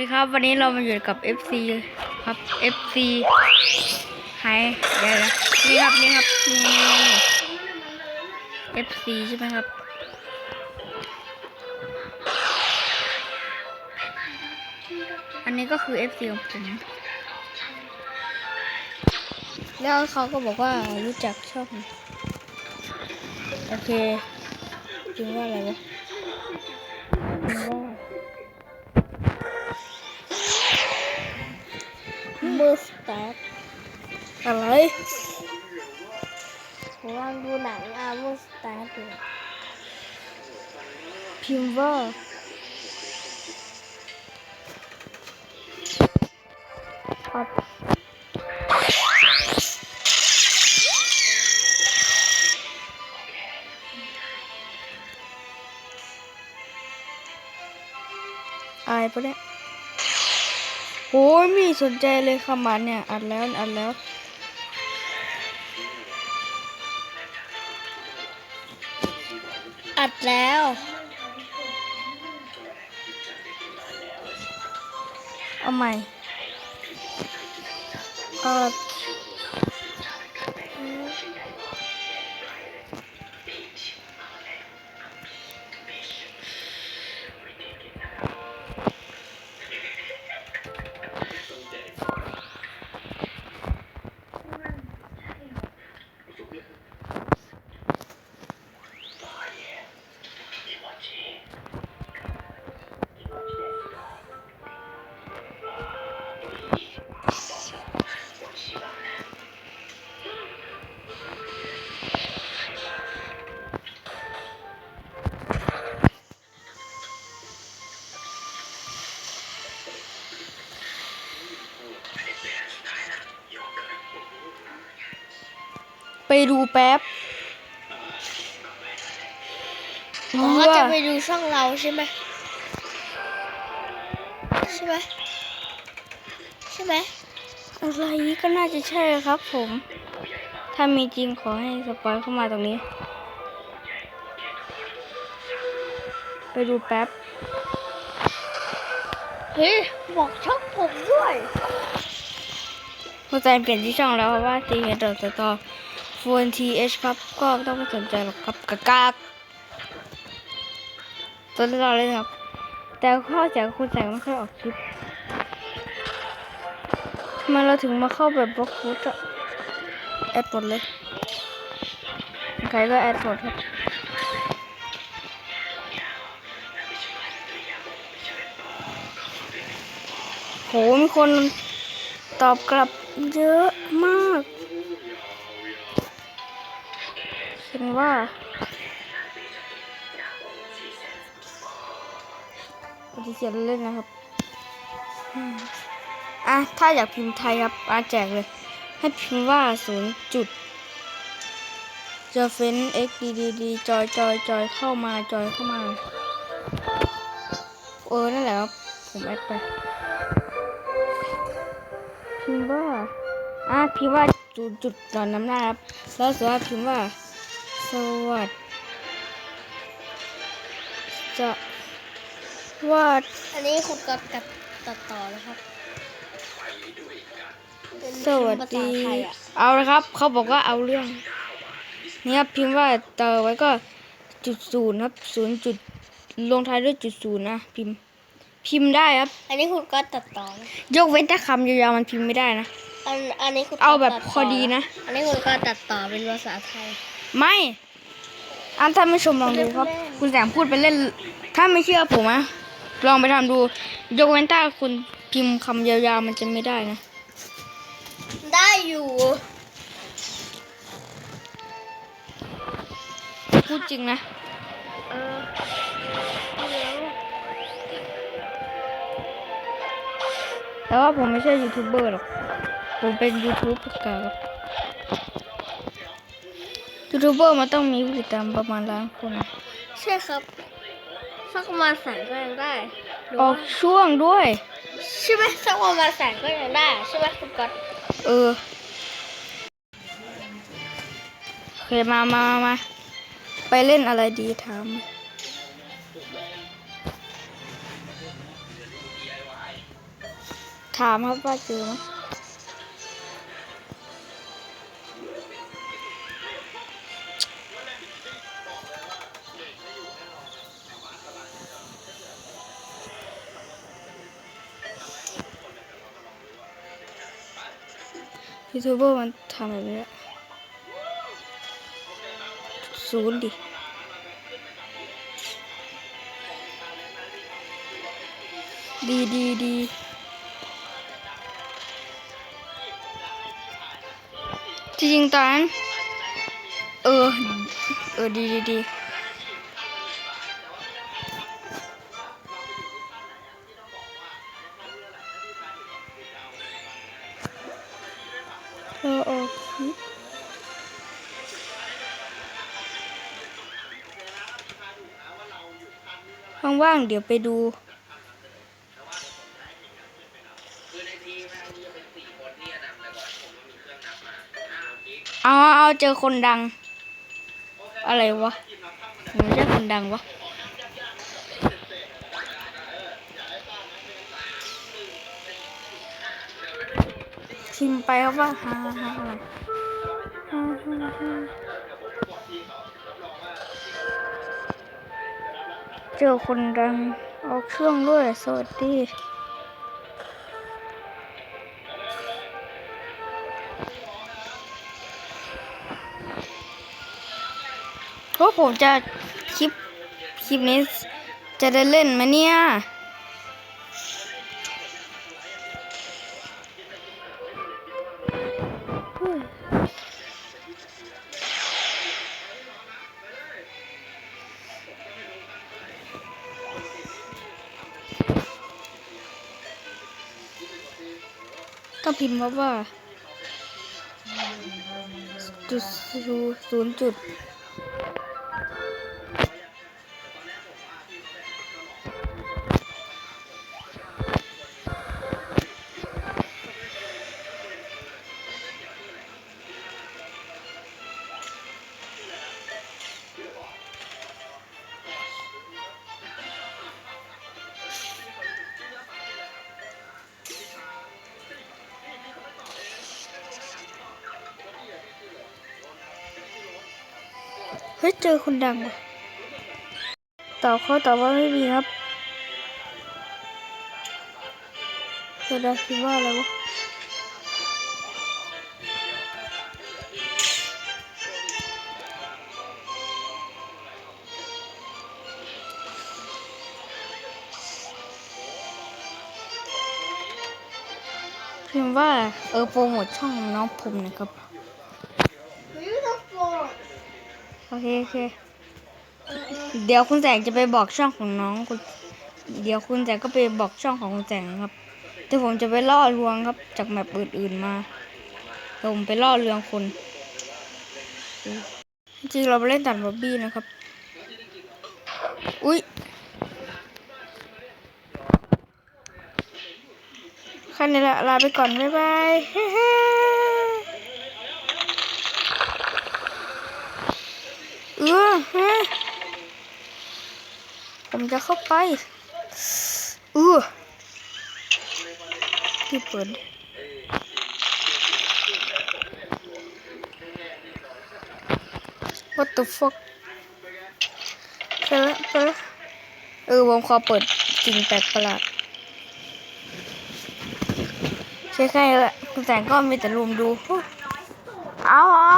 สวัสดีครับวันนี้เรามาอยู่กับ FC ครับ FC หายเดี๋ยวนะนี่ครับนี่ครับนี่ FC ใช่ไหมครับ อันนี้ก็คือ FC ของผมแล้วเขาก็บอกว่ารู้จักชองโอเคจริงว่าอะไรวะ มือสแตทอะไรผมกำลังดูหนังอามือสแตทอยู่พิมพ์ว่าครับอายปะเนี่ย โอ้ยไมีสนใจเลยคำมันเนี่ยอัดแล้วอัดแล้วอัดแล้วเอาใหม่เออ ไปดูแป๊บอ๋อว่าจะไปดูช่องเราใช่ไหมใช่ไหมใช่ไหมอะไรก็น่าจะใช่ครับผม ถ้ามีจริงขอให้สปอยเข้ามาตรงนี้ ไปดูแป๊บ เฮ้ย บอกช่องผมด้วยเข้าใจเปลี่ยนที่ช่องแล้วเพราะว่าทีเฮดสตอ ฟูนทีเอชครับ ก็ต้องไม่สนใจหรอกครับกากากตัวเราเลยครับ แต่ข้อเสียคุณแสงไม่ค่อยออกคลิปทำไมเราถึงมาเข้าแบบบล็อกฟุตอะแอดหมดเลยใครก็แอดหมดครับโหมีคนตอบกลับเยอะมาก เห็นว่าปฏิเสธเล่นนะครับ อะ ถ้าอยากพิมพ์ไทยครับอาแจกเลย ให้พิมพ์ว่าศูนย์จุดเจอเฟ้น x d d d จอยจอยจอยเข้ามาจอยเข้ามา เออ นั่นแหละครับ ผมแอดไป พิมพ์ว่า อะ พิมพ์ว่าจุดจุดตอนน้ำหน้าครับ แล้วสุดท้ายพิมพ์ว่า สวัสดจะวัดอันนี้คุณก็ตัดตัดต่อนะครับเป็นสวัสภาษาดีไทยอะเอาละครับ เขาบอกว่าเอาเรื่อง นี่ครับพิมพ์ว่าเตอไว้ก็จุดศูนย์ครับศูนย์จุดลงท้ายด้วยจุดศูนย์นะพิมพ์ พิมพ์ได้ครับ อันนี้คุณก็ตัดต่อนะยกเว้นถ้าคำยาวๆมันพิมพ์ไม่ได้นะ อันอันนี้คุณก็เอาแบบตัต่พอดีนะ อันนี้คุณก็ตัดต่อเป็นภาษาไทย ไม่อันท่านผู้ชมลองดูครับเล่นคุณแสงพูดไปเล่น ถ้าไม่เชื่อผมอะลองไปทำดูยกเว้นถ้าคุณพิมพ์คำยาวๆมันจะไม่ได้นะ ได้อยู่ พูดจริงนะเออแล้วแต่ว่าผมไม่ใช่ยูทูบเบอร์หรอก ผมเป็นยูทูบประกาศครับ ยูทูบเบอร์มันต้องมีผู้ติดตามประมาณล้านคน ใช่ครับ สักประมาณแสนก็ยังได้หรือออว่ากช่วงด้วย ใช่ไหมสักประมาณแสนก็ยังได้ใช่ไหมคุณก๊อตเออโอเคมามามามาไปเล่นอะไรดีถามถามครับว่าเจอไหม ยูทูบเบอร์มันทำแบบนี้ศูนย์ดิดีดีดีจริงๆตอนนั้นเออ เออ ดีดีดี เออโอเคว่างๆเดี๋ยวไปดูเอาเอาเอาเจอคนดัง อะไรวะมันไม่ใช่คนดังวะ ชิมไปครับว่าฮาฮาอะไรฮาฮาฮาเจอคนดังเอาเครื่องด้วย สวัสดีเพราะผมจะคลิป คลิปนี้จะได้เล่นไหมเนี่ย ก็พิมพ์มาว่าจุดศูนย์จุด เฮ้ยเจอคนดังว่ะตอบเขาตอบว่าไม่มีครับเธอได้คิดว่าอะไรวะพิมพ์ว่าเออโปรโมทช่องน้องผมนะครับ โอเคโอเค เดี๋ยวคุณแสงจะไปบอกช่องของน้องคุณเดี๋ยวคุณแสงก็ไปบอกช่องของคุณแสงครับแต่ผมจะไปล่อลวงครับ จากแมปอื่นๆมาเดี๋ยวผมไปล่อเรืองคนจริงเราไปเล่นตัดบอบบี้นะครับ อุ๊ยแค่นี้ละลาไปก่อน บ๊ายบาย เออฮะผม จะเข้าไปเออที่เปิด What the fuck ไปละไปละเออผมขอเปิดสิ่งแปลกประหลาดใช่ใช่ละแสงก็มีแต่รวมดู เอาเอา